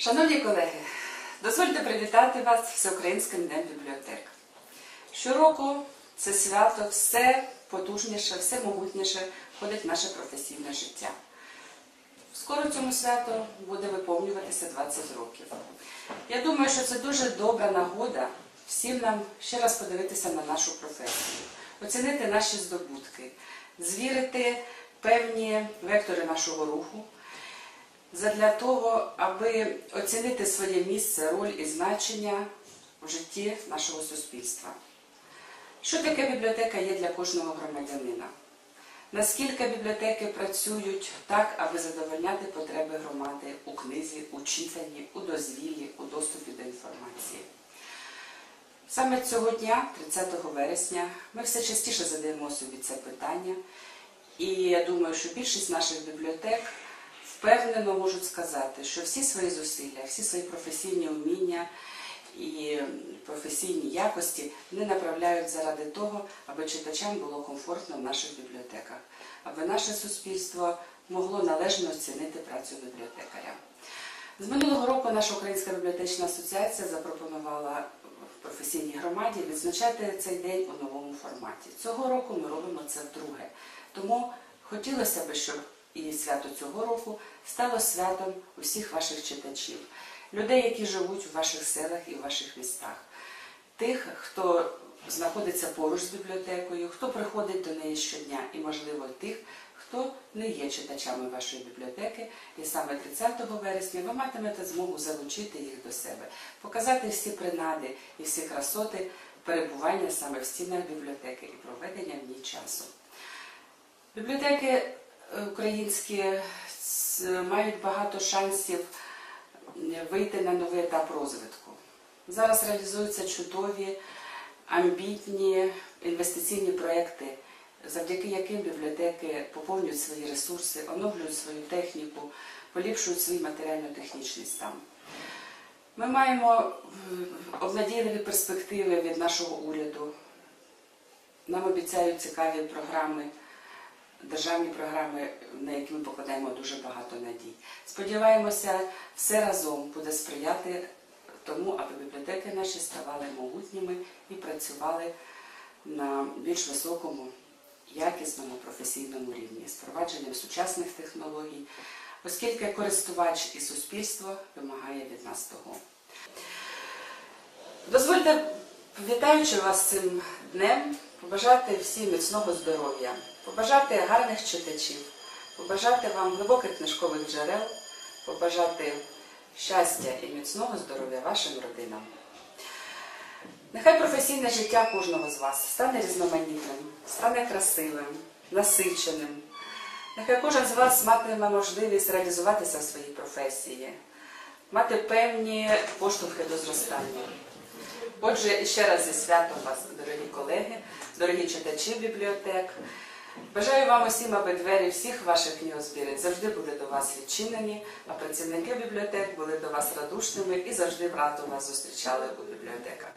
Шановні колеги, дозвольте привітати вас Всеукраїнським днем бібліотек. Щороку це свято все потужніше, все могутніше входить в наше професійне життя. Скоро цьому святу буде виповнюватися 20 років. Я думаю, що це дуже добра нагода всім нам ще раз подивитися на нашу професію, оцінити наші здобутки, звірити певні вектори нашого руху, задля того, аби оцінити своє місце, роль і значення в житті нашого суспільства. Що таке бібліотека є для кожного громадянина? Наскільки бібліотеки працюють так, аби задовольняти потреби громади у книзі, у читанні, у дозвіллі, у доступі до інформації? Саме цього дня, 30 вересня, ми все частіше задаємо собі це питання, і я думаю, що більшість наших бібліотек впевнено можуть сказати, що всі свої зусилля, всі свої професійні вміння і професійні якості вони направляють заради того, аби читачам було комфортно в наших бібліотеках, аби наше суспільство могло належно оцінити працю бібліотекаря. З минулого року наша Українська бібліотечна асоціація запропонувала в професійній громаді відзначати цей день у новому форматі. Цього року ми робимо це вдруге. Тому хотілося б, щоб і свято цього року стало святом усіх ваших читачів, людей, які живуть у ваших селах і в ваших містах, тих, хто знаходиться поруч з бібліотекою, хто приходить до неї щодня, і, можливо, тих, хто не є читачами вашої бібліотеки, і саме 30 вересня ви матимете змогу залучити їх до себе, показати всі принади і всі красоти перебування саме в стінах бібліотеки і проведення в ній часу. Бібліотеки українські мають багато шансів вийти на новий етап розвитку. Зараз реалізуються чудові, амбітні інвестиційні проекти, завдяки яким бібліотеки поповнюють свої ресурси, оновлюють свою техніку, поліпшують свій матеріально-технічний стан. Ми маємо обнадійливі перспективи від нашого уряду. Нам обіцяють цікаві програми, державні програми, на які ми покладаємо дуже багато надій. Сподіваємося, все разом буде сприяти тому, аби бібліотеки наші ставали могутніми і працювали на більш високому, якісному професійному рівні з впровадженням сучасних технологій, оскільки користувач і суспільство вимагає від нас того. Дозвольте, вітаючи вас цим днем, побажати всім міцного здоров'я, побажати гарних читачів, побажати вам глибоких книжкових джерел, побажати щастя і міцного здоров'я вашим родинам. Нехай професійне життя кожного з вас стане різноманітним, стане красивим, насиченим. Нехай кожен з вас матиме можливість реалізуватися в своїй професії, мати певні поштовхи до зростання. Отже, ще раз зі святом вас, дорогі колеги, дорогі читачі бібліотек. Бажаю вам усім, аби двері всіх ваших книгозбірень завжди були до вас відчинені, а працівники бібліотек були до вас радушними і завжди радо вас зустрічали у бібліотеках.